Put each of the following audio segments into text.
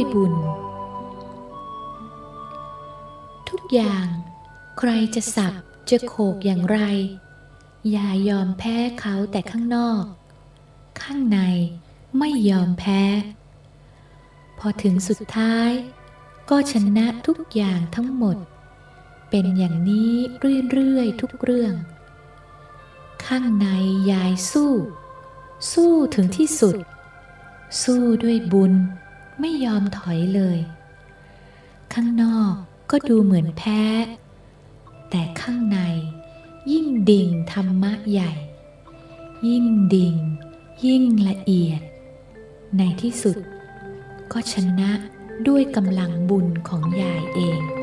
ด้วยบุญ ทุกอย่างใครจะสับจะโขกอย่างไร อย่ายอมแพ้เขาแต่ข้างนอก ข้างในไม่ยอมแพ้ พอถึงสุดท้ายก็ชนะทุกอย่างทั้งหมด เป็นอย่างนี้เรื่อยๆทุกเรื่อง ข้างในยายสู้ สู้ถึงที่สุด สู้ด้วยบุญ ไม่ยอมถอยเลย ข้างนอกก็ดูเหมือนแพ้ แต่ข้างในยิ่งดิ่งธรรมะใหญ่ ยิ่งดิ่ง ยิ่งละเอียด ในที่สุดก็ชนะด้วยกำลังบุญของยายเอง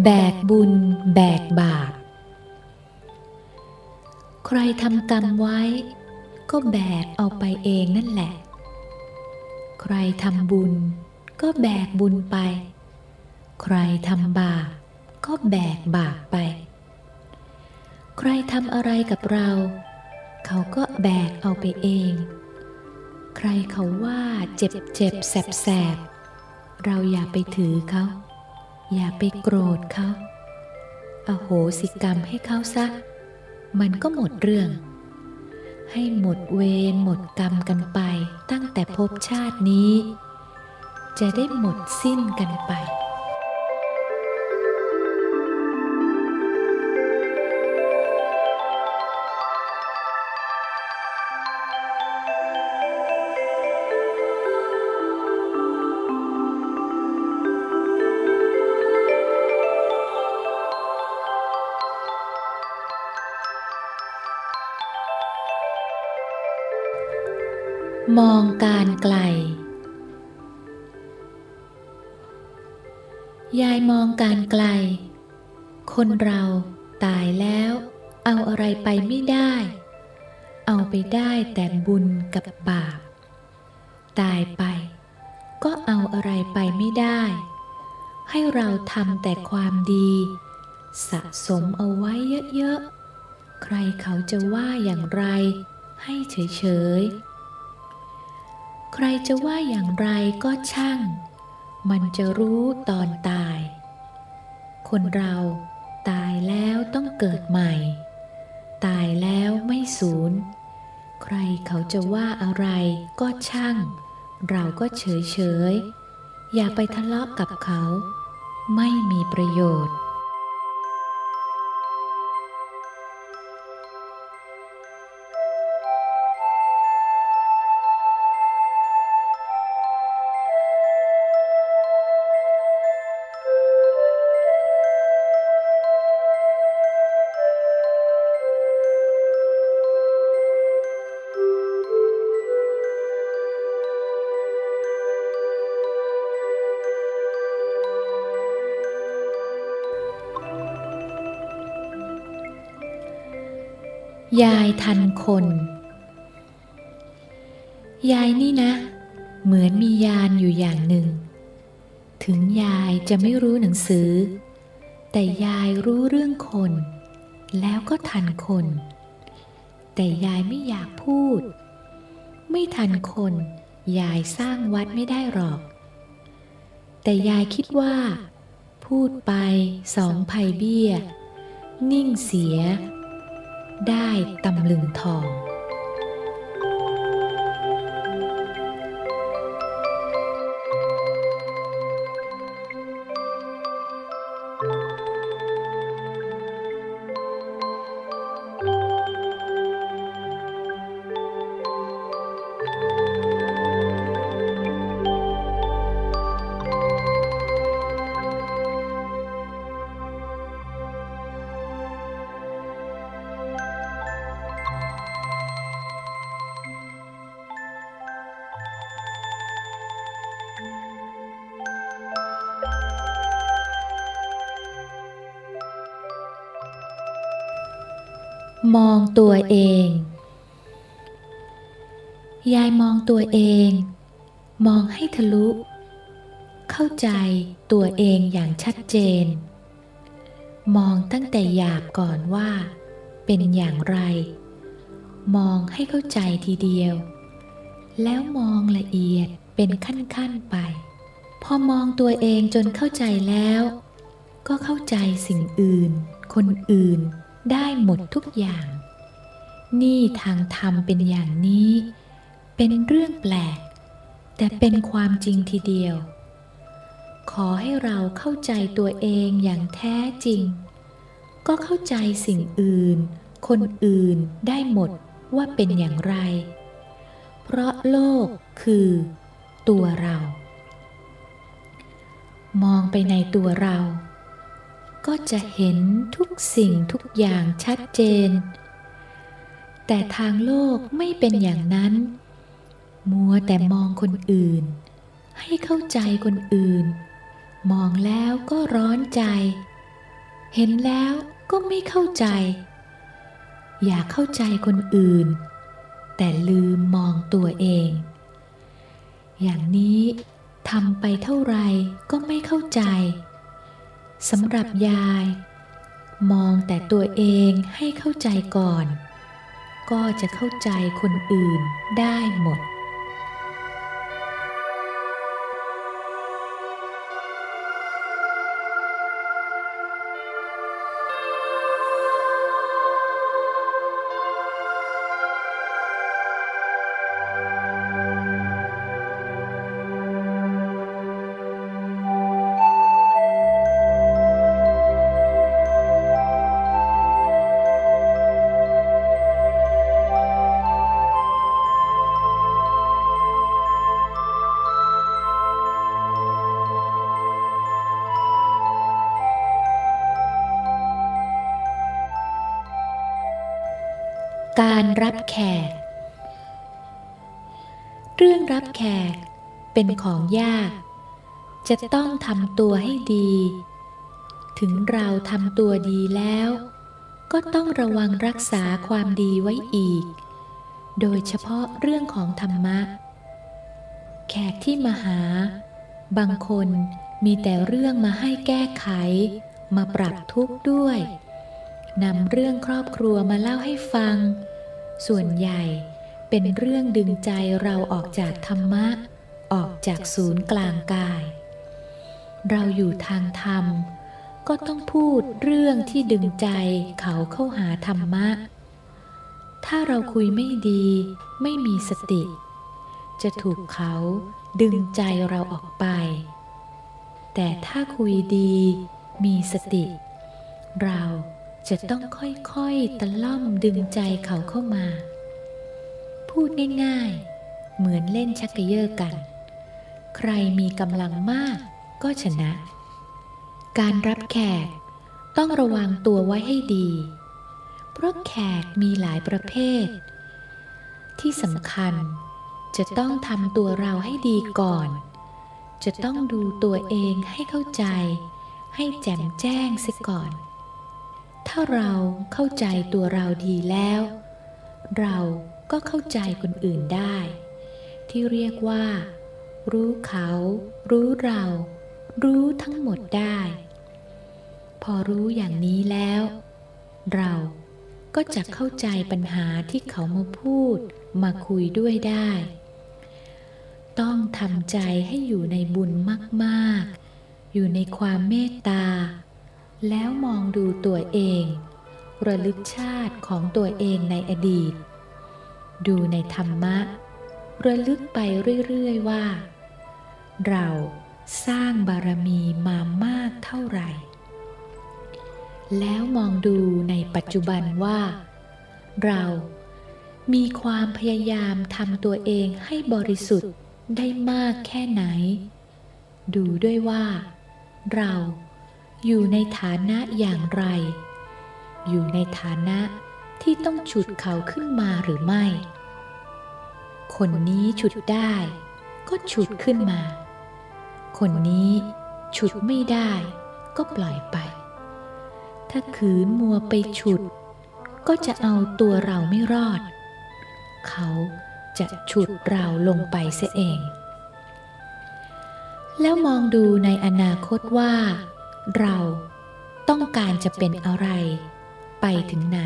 แบกบุญแบกบาป ใครทำกรรมไว้ ก็แบกเอาไปเองนั่นแหละ ใครทำบุญก็แบกบุญไป ใครทำบาปก็แบกบาปไป ใครทำอะไรกับเรา เขาก็แบกเอาไปเอง ใครเขาว่าเจ็บเจ็บแสบแสบเราอย่าไปถือเขา อย่าไปโกรธเขาอโหสิกรรมให้เขาซะ มันก็หมดเรื่อง ให้หมดเวรหมดกรรมกันไปตั้งแต่ภพชาตินี้ จะได้หมดสิ้นกันไป มองการไกล ยายมองการไกล คนเราตายแล้ว เอาอะไรไปไม่ได้ เอาไปได้แต่บุญกับบาป ตายไป ก็เอาอะไรไปไม่ได้ ให้เราทำแต่ความดี สะสมเอาไว้เยอะๆ ใครเขาจะว่าอย่างไร ให้เฉยๆ ใครจะว่าอย่างไรก็ช่าง มันจะรู้ตอนตาย คนเราตายแล้วต้องเกิดใหม่ ตายแล้วไม่สูญ ใครเขาจะว่าอะไรก็ช่าง เราก็เฉยเฉยอย่าไปทะเลาะกับเขา ไม่มีประโยชน์ ยายทันคน ยายนี่นะ เหมือนมียานอยู่อย่างหนึ่ง ถึงยายจะไม่รู้หนังสือ แต่ยายรู้เรื่องคน แล้วก็ทันคน แต่ยายไม่อยากพูด ไม่ทันคน ยายสร้างวัดไม่ได้หรอก แต่ยายคิดว่า พูดไปสองภัยเบี้ย นิ่งเสีย ได้ตำลึงทอง มองตัวเอง ยายมองตัวเอง มองให้ทะลุ เข้าใจตัวเองอย่างชัดเจน มองตั้งแต่หยาบก่อนว่า เป็นอย่างไร มองให้เข้าใจทีเดียว แล้วมองละเอียดเป็นขั้นๆไป พอมองตัวเองจนเข้าใจแล้ว ก็เข้าใจสิ่งอื่น คนอื่น ได้หมดทุกอย่าง นี่ทางธรรมเป็นอย่างนี้ เป็นเรื่องแปลก แต่เป็นความจริงทีเดียว ขอให้เราเข้าใจตัวเองอย่างแท้จริง ก็เข้าใจสิ่งอื่น คนอื่นได้หมดว่าเป็นอย่างไร เพราะโลกคือ ตัวเรา มองไปในตัวเรา ก็จะเห็นทุกสิ่งทุกอย่างชัดเจน แต่ทางโลกไม่เป็นอย่างนั้น มัวแต่มองคนอื่น ให้เข้าใจคนอื่น มองแล้วก็ร้อนใจ เห็นแล้วก็ไม่เข้าใจ อยากเข้าใจคนอื่น แต่ลืมมองตัวเอง อย่างนี้ทำไปเท่าไรก็ไม่เข้าใจ สำหรับยาย มองแต่ตัวเองให้เข้าใจก่อน ก็จะเข้าใจคนอื่นได้หมด การรับแขก เรื่องรับแขกเป็นของยาก จะต้องทำตัวให้ดี ถึงเราทำตัวดีแล้ว ก็ต้องระวังรักษาความดีไว้อีก โดยเฉพาะเรื่องของธรรมะ แขกที่มาหา บางคนมีแต่เรื่องมาให้แก้ไข มาปรับทุกข์ด้วย นำเรื่องครอบครัวมาเล่าให้ฟัง ส่วนใหญ่เป็นเรื่องดึงใจเราออกจากธรรมะ ออกจากศูนย์กลางกาย เราอยู่ทางธรรม ก็ต้องพูดเรื่องที่ดึงใจเขาเข้าหาธรรมะ ถ้าเราคุยไม่ดี ไม่มีสติ จะถูกเขาดึงใจเราออกไป แต่ถ้าคุยดี มีสติ เรา จะต้องค่อยๆตะล่อมดึงใจเขาเข้ามา พูดง่ายๆ เหมือนเล่นชักกระเยอะกัน ใครมีกำลังมากก็ชนะ การรับแขกต้องระวังตัวไว้ให้ดี เพราะแขกมีหลายประเภท ที่สำคัญจะต้องทำตัวเราให้ดีก่อน จะต้องดูตัวเองให้เข้าใจ ให้แจ่มแจ้งเสียก่อน ถ้าเราเข้าใจตัวเราดีแล้ว เราก็เข้าใจคนอื่นได้ ที่เรียกว่า รู้เขา รู้เรา รู้ทั้งหมดได้ พอรู้อย่างนี้แล้ว เราก็จะเข้าใจปัญหาที่เขามาพูดมาคุยด้วยได้ ต้องทำใจให้อยู่ในบุญมาก ๆ อยู่ในความเมตตา แล้วมองดูตัวเอง ระลึกชาติของตัวเองในอดีต ดูในธรรมะ ระลึกไปเรื่อยๆว่า เราสร้างบารมีมามากเท่าไหร่ แล้วมองดูในปัจจุบันว่า เรามีความพยายามทำตัวเองให้บริสุทธิ์ได้มากแค่ไหน ดูด้วยว่า เรา อยู่ในฐานะอย่างไร อยู่ในฐานะที่ต้องฉุดเขาขึ้นมาหรือไม่ คนนี้ฉุดได้ก็ฉุดขึ้นมา คนนี้ฉุดไม่ได้ก็ปล่อยไป ถ้าขืนมัวไปฉุด ก็จะเอาตัวเราไม่รอด เขาจะฉุดเราลงไปเสียเอง แล้วมองดูในอนาคตว่า เราต้องการจะเป็นอะไร ไปถึงไหน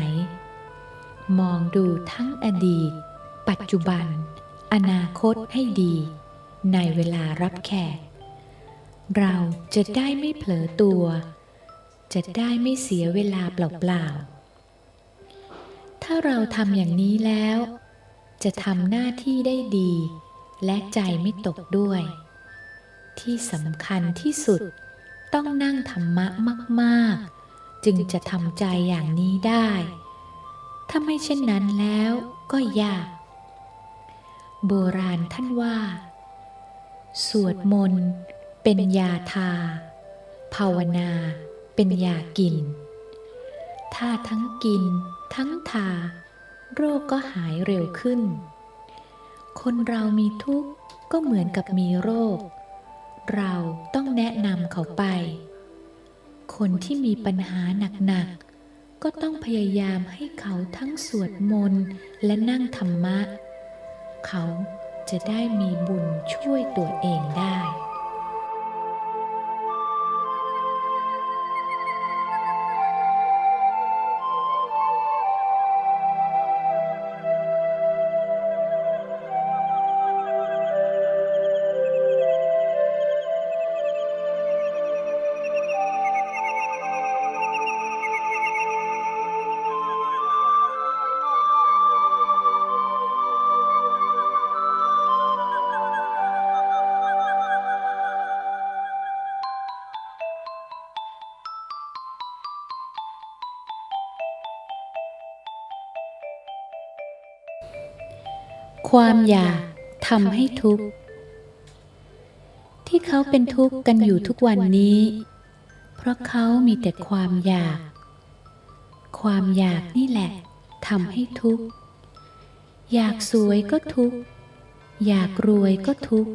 มองดูทั้งอดีต ปัจจุบัน อนาคตให้ดี ในเวลารับแขก เราจะได้ไม่เผลอตัว จะได้ไม่เสียเวลาเปล่าๆ ถ้าเราทำอย่างนี้แล้ว จะทำหน้าที่ได้ดี และใจไม่ตกด้วย ที่สำคัญที่สุด ต้องนั่งธรรมะมากๆ จึงจะทำใจอย่างนี้ได้ ถ้าไม่เช่นนั้นแล้วก็ยาก โบราณท่านว่า สวดมนต์เป็นยาทา ภาวนาเป็นยากิน ถ้าทั้งกินทั้งทา โรคก็หายเร็วขึ้น คนเรามีทุกข์ก็เหมือนกับมีโรค เราต้องแนะนำเขาไป คนที่มีปัญหาหนักๆ ก็ต้องพยายามให้เขาทั้งสวดมนต์และนั่งธรรมะ เขาจะได้มีบุญช่วยตัวเองได้ ความอยากทำให้ทุกข์ ที่เขาเป็นทุกข์กันอยู่ทุกวันนี้ เพราะเขามีแต่ความอยาก ความอยากนี่แหละทำให้ทุกข์ อยากสวยก็ทุกข์ อยากรวยก็ทุกข์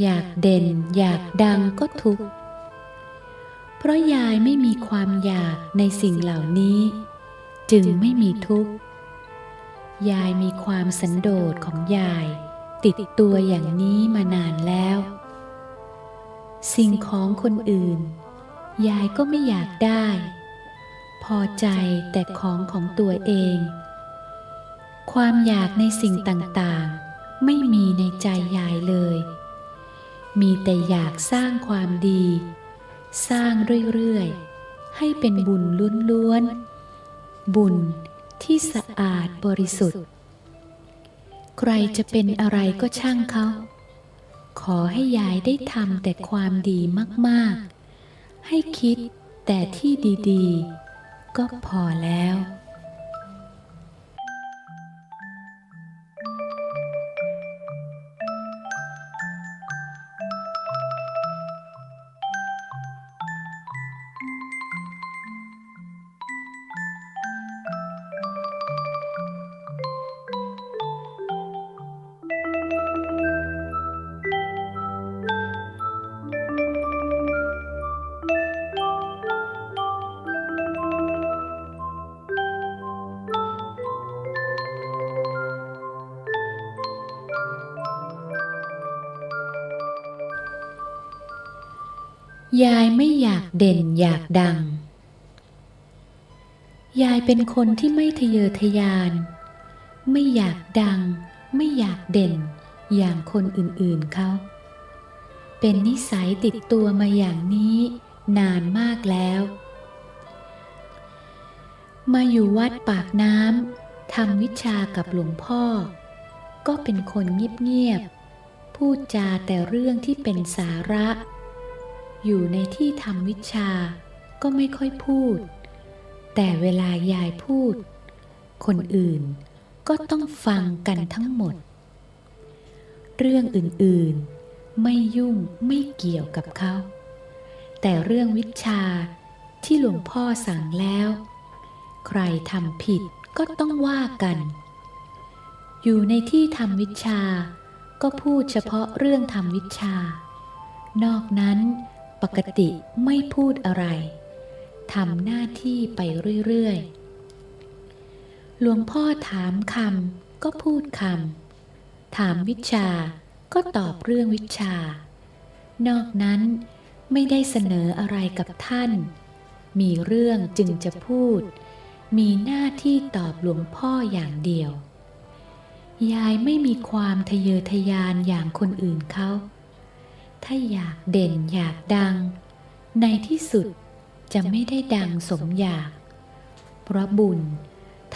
อยากเด่น อยากดังก็ทุกข์ เพราะยายไม่มีความอยากในสิ่งเหล่านี้ จึงไม่มีทุกข์ ยายมีความสันโดษของยาย ติดตัวอย่างนี้มานานแล้ว สิ่งของคนอื่น ยายก็ไม่อยากได้ พอใจแต่ของของตัวเอง ความอยากในสิ่งต่างๆ ไม่มีในใจยายเลย มีแต่อยากสร้างความดี สร้างเรื่อยๆ ให้เป็นบุญล้วนๆบุญ ที่สะอาดบริสุทธิ์ ใครจะเป็นอะไรก็ช่างเขา ขอให้ยายได้ทำแต่ความดีมากๆ ให้คิดแต่ที่ดี ๆ ก็พอแล้ว ยายไม่อยากเด่นอยากดัง ยายเป็นคนที่ไม่ทะเยอทะยาน ไม่อยากดัง ไม่อยากเด่น อย่างคนอื่นๆเขา เป็นนิสัยติดตัวมาอย่างนี้นานมากแล้ว มาอยู่วัดปากน้ำทำวิชากับหลวงพ่อ ก็เป็นคนเงียบๆ พูดจาแต่เรื่องที่เป็นสาระ อยู่ในที่ทำวิชาก็ไม่ค่อยพูด แต่เวลายายพูด คนอื่นก็ต้องฟังกันทั้งหมด เรื่องอื่นๆ ไม่ยุ่งไม่เกี่ยวกับเขา แต่เรื่องวิชาที่หลวงพ่อสั่งแล้ว ใครทำผิดก็ต้องว่ากัน อยู่ในที่ทำวิชาก็พูดเฉพาะเรื่องทำวิชา นอกนั้น ปกติไม่พูดอะไรทำหน้าที่ไปเรื่อยๆ หลวงพ่อถามคำก็พูดคำถามวิชาก็ตอบเรื่องวิชา นอกนั้นไม่ได้เสนออะไรกับท่าน มีเรื่องจึงจะพูด มีหน้าที่ตอบหลวงพ่ออย่างเดียว ยายไม่มีความทะเยอทะยานอย่างคนอื่นเขา ถ้าอยากเด่นอยากดัง ในที่สุดจะไม่ได้ดังสมอยาก เพราะบุญ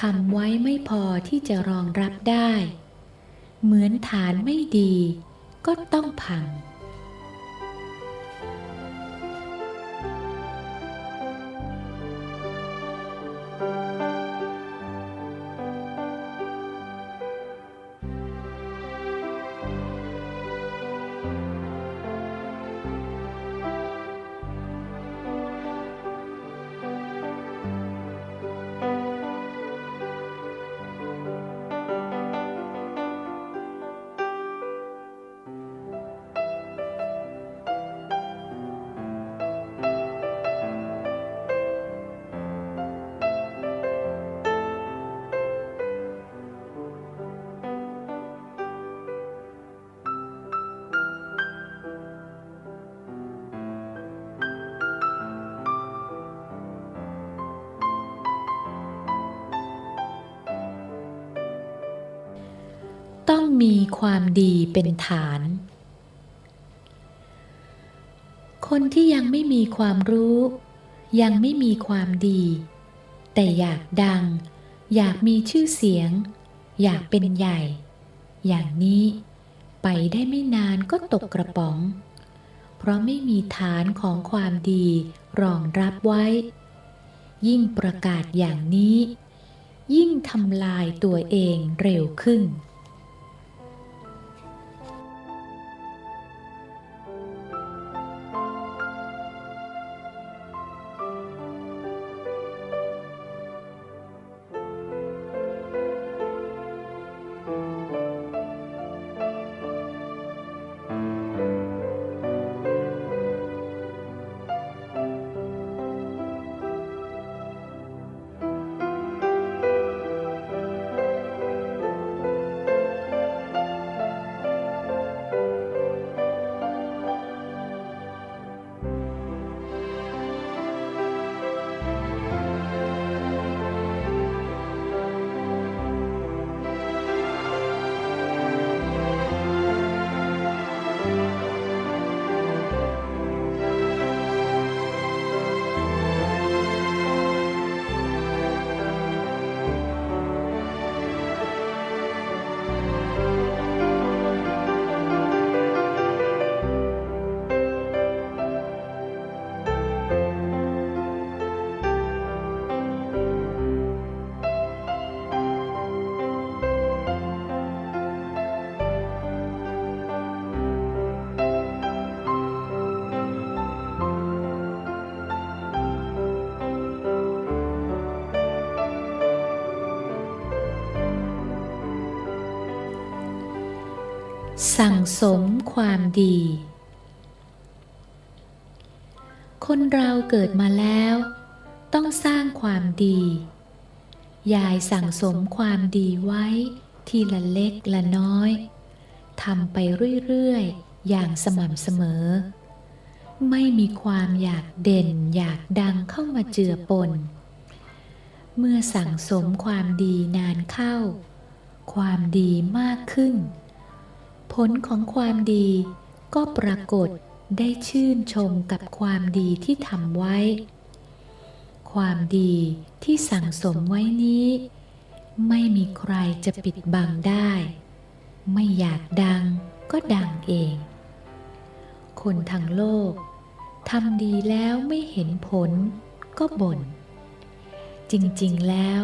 ทำไว้ไม่พอที่จะรองรับได้ เหมือนฐานไม่ดีก็ต้องพัง มีความดีเป็นฐาน คนที่ยังไม่มีความรู้ ยังไม่มีความดี แต่อยากดัง อยากมีชื่อเสียง อยากเป็นใหญ่ อย่างนี้ไปได้ไม่นานก็ตกกระป๋อง เพราะไม่มีฐานของความดีรองรับไว้ ยิ่งประกาศอย่างนี้ ยิ่งทำลายตัวเองเร็วขึ้น สั่งสมความดี คนเราเกิดมาแล้ว ต้องสร้างความดี ยายสั่งสมความดีไว้ ทีละเล็กละน้อยทำไปเรื่อยๆ อย่างสม่ำเสมอ ไม่มีความอยากเด่นอยากดังเข้ามาเจือปน เมื่อสั่งสมความดีนานเข้า ความดีมากขึ้น ผลของความดีก็ปรากฏได้ชื่นชมกับความดีที่ทำไว้ ความดีที่สั่งสมไว้นี้ ไม่มีใครจะปิดบังได้ ไม่อยากดังก็ดังเอง คนทางโลกทำดีแล้วไม่เห็นผลก็บ่น จริงๆแล้ว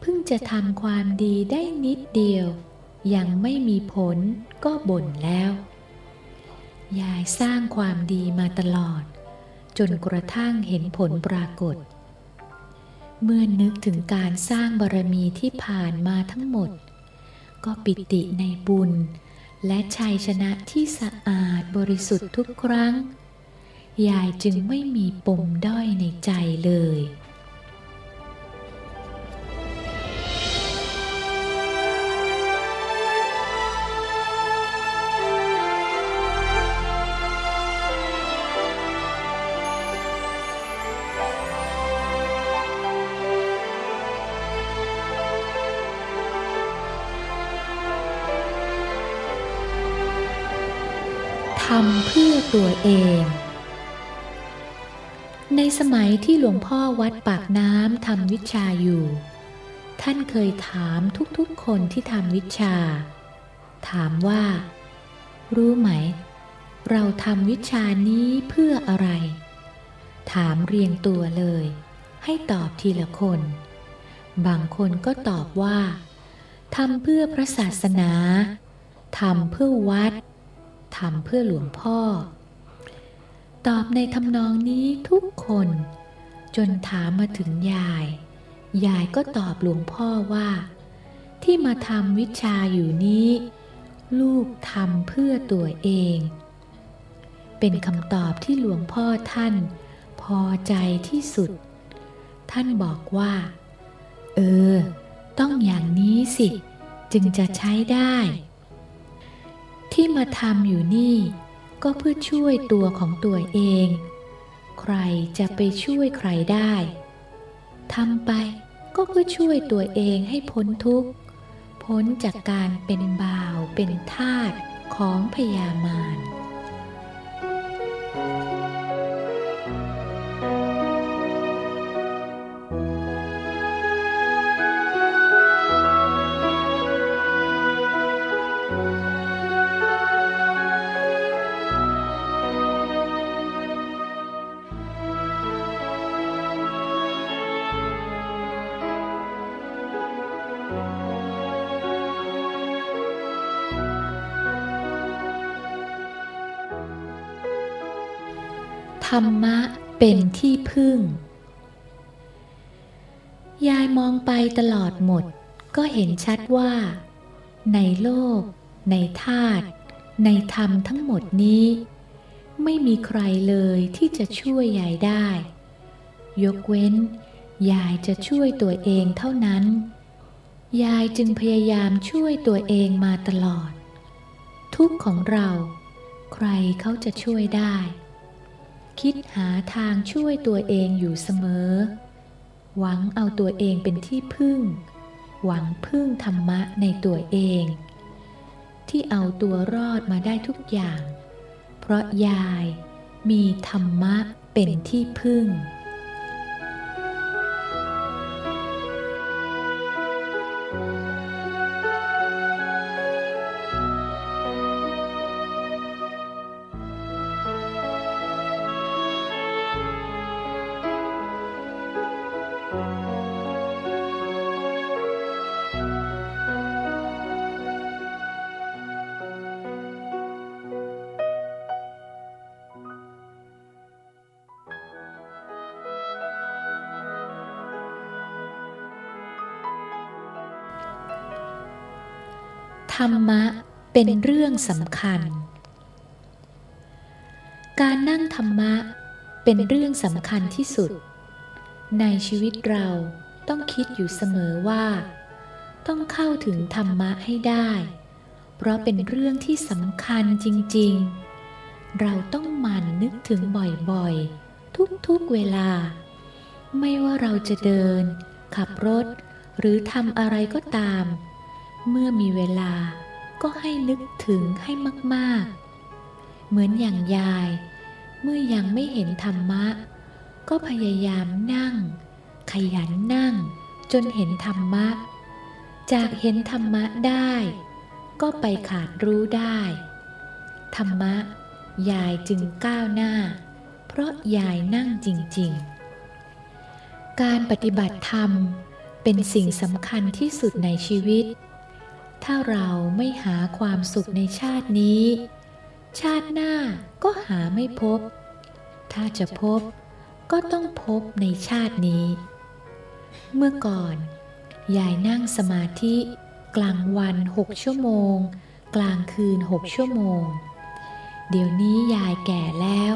เพิ่งจะทำความดีได้นิดเดียว ยังไม่มีผลก็บ่นแล้ว ยายสร้างความดีมาตลอด จนกระทั่งเห็นผลปรากฏ เมื่อนึกถึงการสร้างบารมีที่ผ่านมาทั้งหมด ก็ปิติในบุญ และชัยชนะที่สะอาดบริสุทธิ์ทุกครั้ง ยายจึงไม่มีปมด้อยในใจเลย มัยที่หลวงพ่อวัดปากน้ำทำวิชาอยู่ ท่านเคยถามทุกๆคนที่ทำวิชา ถามว่า รู้ไหม เราทำวิชานี้เพื่ออะไร ถามเรียงตัวเลย ให้ตอบทีละคน บางคนก็ตอบว่าทำเพื่อพระศาสนาทำเพื่อวัดทำเพื่อหลวงพ่อ ตอบในทำนองนี้ทุกคน จนถามมาถึงยาย ยายก็ตอบหลวงพ่อว่า ที่มาทำวิชาอยู่นี้ ลูกทำเพื่อตัวเอง เป็นคำตอบที่หลวงพ่อท่าน พอใจที่สุด ท่านบอกว่า เออ ต้องอย่างนี้สิ จึงจะใช้ได้ ที่มาทำอยู่นี่ ก็เพื่อช่วยตัวของตัวเอง ใครจะไปช่วยใครได้ทำไปก็เพื่อช่วยตัวเองให้พ้นทุกข์ พ้นจากการเป็นบ่าวเป็นทาสของพยามาร รรมะเป็นที่พึ่ง ยายมองไปตลอดหมดก็เห็นชัดว่า ในโลก ในธาตุในธรรมทั้งหมดนี้ ไม่มีใครเลยที่จะช่วยยายได้ ยกเว้น ยายจะช่วยตัวเองเท่านั้น ยายจึงพยายามช่วยตัวเองมาตลอด ทุกข์ของเรา ใครเขาจะช่วยได้ คิดหาทางช่วยตัวเองอยู่เสมอ หวังเอาตัวเองเป็นที่พึ่ง หวังพึ่งธรรมะในตัวเอง ที่เอาตัวรอดมาได้ทุกอย่าง เพราะยายมีธรรมะเป็นที่พึ่ง ธรรมะเป็นเรื่องสำคัญ การนั่งธรรมะเป็นเรื่องสำคัญที่สุด ในชีวิตเราต้องคิดอยู่เสมอว่า ต้องเข้าถึงธรรมะให้ได้ เพราะเป็นเรื่องที่สำคัญจริง ๆ เราต้องหมั่นนึกถึงบ่อยๆ ทุกๆเวลา ไม่ว่าเราจะเดิน ขับรถ หรือทำอะไรก็ตาม เมื่อมีเวลาก็ให้นึกถึงให้มากๆ เหมือนอย่างยาย เมื่อยังไม่เห็นธรรมะ ก็พยายามนั่ง ขยันนั่ง จนเห็นธรรมะ จากเห็นธรรมะได้ ก็ไปขาดรู้ได้ ธรรมะ ยายจึงก้าวหน้า เพราะยายนั่งจริง ๆ การปฏิบัติธรรมเป็นสิ่งสำคัญที่สุดในชีวิต ถ้าเราไม่หาความสุขในชาตินี้ ชาติหน้าก็หาไม่พบ ถ้าจะพบก็ต้องพบในชาตินี้ เมื่อก่อน ยายนั่งสมาธิ กลางวันหกชั่วโมง กลางคืนหกชั่วโมง เดี๋ยวนี้ยายแก่แล้ว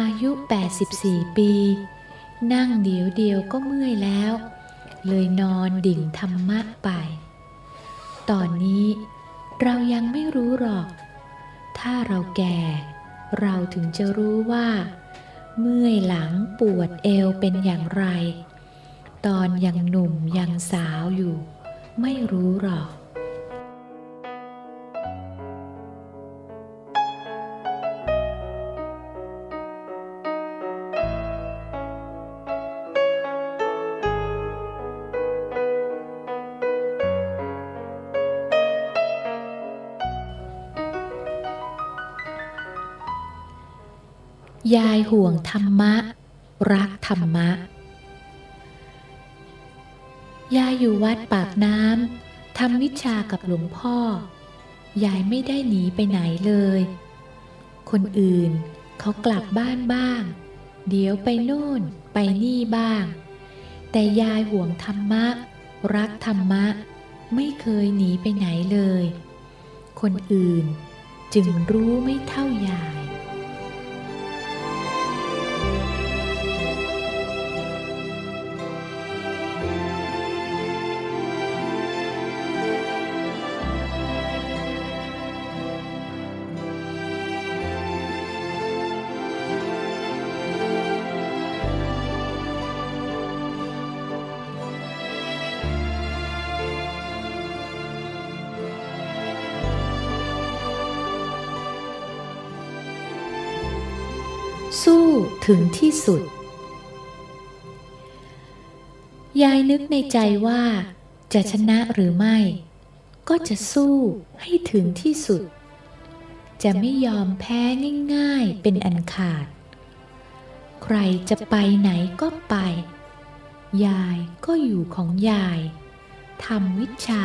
อายุ 84 ปี นั่งเดียวเดียวก็เมื่อยแล้ว เลยนอนดิ่งธรรมะไป ตอนนี้ เรายังไม่รู้หรอก ถ้าเราแก่ เราถึงจะรู้ว่า เมื่อยหลังปวดเอวเป็นอย่างไร ตอนยังหนุ่มยังสาวอยู่ ไม่รู้หรอก ยายห่วงธรรมะ รักธรรมะ ยายอยู่วัดปากน้ำทำวิชากับหลวงพ่อ ยายไม่ได้หนีไปไหนเลย คนอื่นเขากลับบ้านบ้าง เดี๋ยวไปโน่นไปนี่บ้าง แต่ยายห่วงธรรมะ รักธรรมะ ไม่เคยหนีไปไหนเลย คนอื่นจึงรู้ไม่เท่ายาย ถึงที่สุด ยายนึกในใจว่าจะชนะหรือไม่ ก็จะสู้ให้ถึงที่สุด จะไม่ยอมแพ้ง่ายๆเป็นอันขาด ใครจะไปไหนก็ไป ยายก็อยู่ของยายทำวิชา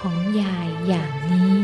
ของยายอย่างนี้